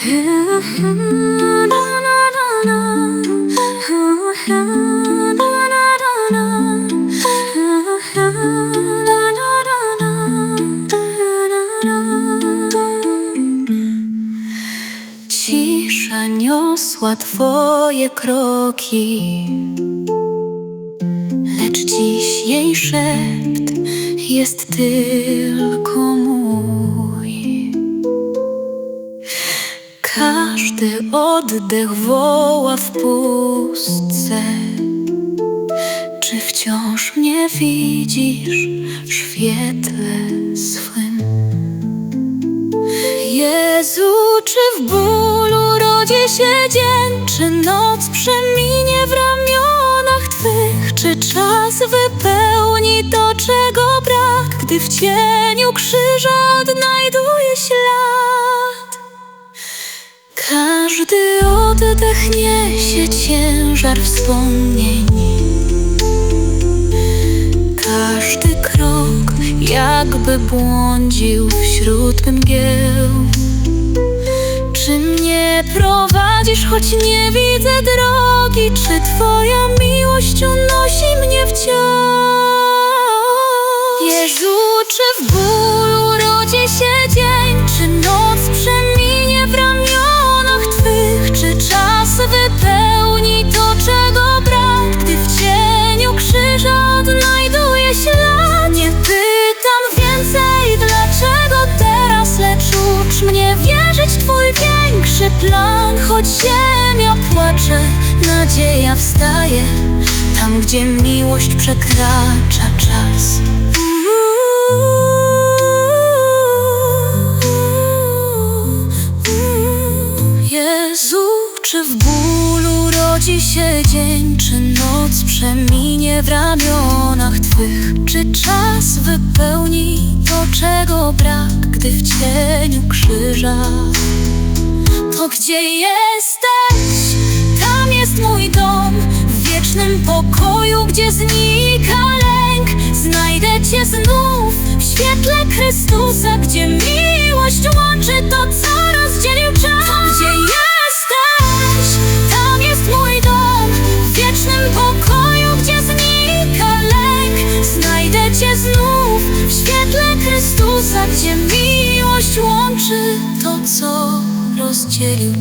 Cisza niosła twoje kroki, lecz dziś jej szept jest tylko mój. Każdy oddech woła w pustce. Czy wciąż mnie widzisz w świetle swym? Jezu, czy w bólu rodzi się dzień, czy noc przeminie w ramionach Twych, czy czas wypełni to, czego brak, gdy w cieniu krzyża odnajduje Każdy oddech niesie ciężar wspomnień. Każdy krok jakby błądził wśród mgieł. Czy mnie prowadzisz, choć nie widzę drogi? Czy Twoja miłość unosi mnie wciąż? Większy plan Choć ziemia płacze, nadzieja wstaje Tam, gdzie miłość przekracza czas Jezu, czy w bólu rodzi się dzień, czy noc przeminie w ramionach Twych? Czy czas wypełni to, czego brak, gdy w cieniu krzyża? Gdzie jesteś? Tam jest mój dom W wiecznym pokoju, gdzie znika lęk Znajdę Cię znów w świetle Chrystusa Gdzie miłość łączy to, co rozdzielił.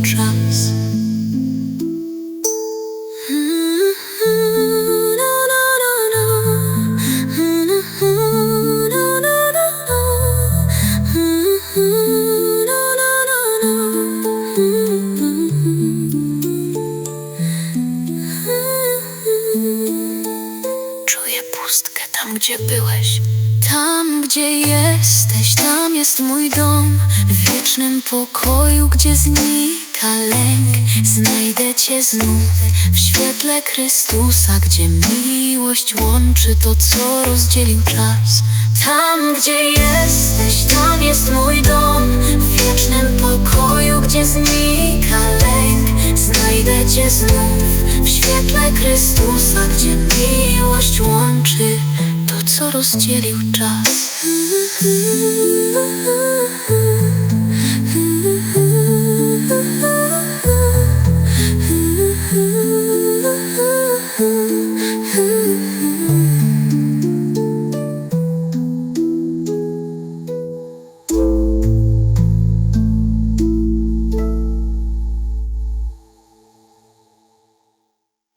Czuję pustkę tam, gdzie byłeś. Tam, gdzie jesteś, tam jest mój dom. W wiecznym pokoju, gdzie znika lęk. Znajdę Cię znów w świetle Chrystusa, gdzie miłość łączy to, co rozdzielił czas. Tam, gdzie jesteś, tam jest mój dom. W wiecznym pokoju, gdzie znika lęk. Znajdę Cię znów w świetle Chrystusa, gdzie miłość łączy co rozdzielił czas.